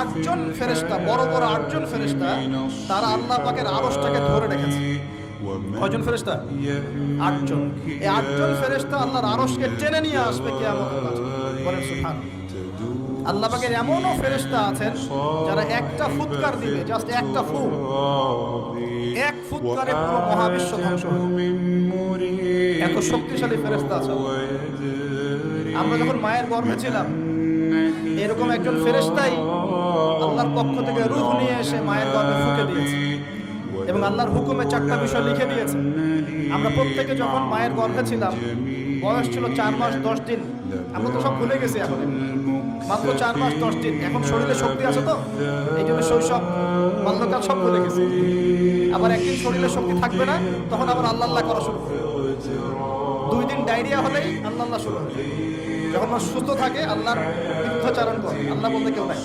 আটজন ফেরেশতা, বড় বড় আটজন ফেরেশতা, তারা আল্লাহ পাকের আরশটাকে ধরে রেখেছে। কয়জন ফেরেশতা? আটজন। এই আটজন ফেরেশতা আল্লাহর আরশকে টেনে নিয়ে আসবে মাঠে। বলেন সুবহান। আল্লাহ পাকের এমনও ফেরেশতা আছেন, যারা একটা ফুৎকার দিবে, জাস্ট একটা ফুক এক ফুৎকারে পুরো মহাবিশ্ব ধ্বংস এত শক্তিশালী ফেরেশতা আছে আমরা যখন মায়ের গর্ভে ছিলাম এরকম একজন ফেরেশতাই আল্লাহর পক্ষ থেকে রূহ নিয়ে এসে মায়ের গর্ভে ফুকে দিয়েছে এবং আল্লাহর হুকুমে চারটা বিষয় লিখে দিয়েছে। আমরা প্রত্যেকে যখন মায়ের গর্ভে ছিলাম, বয়স ছিল চার মাস দশ দিন। আমরা তো সব ভুলে গেছি এখন। মাত্র চার মাস দশ দিন। এখন শরীরে শক্তি আছে তো? এই জন্য শৈশব বাল্যকাল সব ভুলে গেছি। আবার একদিন শরীরে শক্তি থাকবে না, তখন আবার আল্লাহ আল্লাহ করা শুরু করবে। ডায়রিয়া হলেই আল্লাহ আল্লাহ শুরু হবে যখন মানুষ সুস্থ থাকে, আল্লাহর তীর্থচারণ করে, আল্লাহ বলতে কেউ নাই।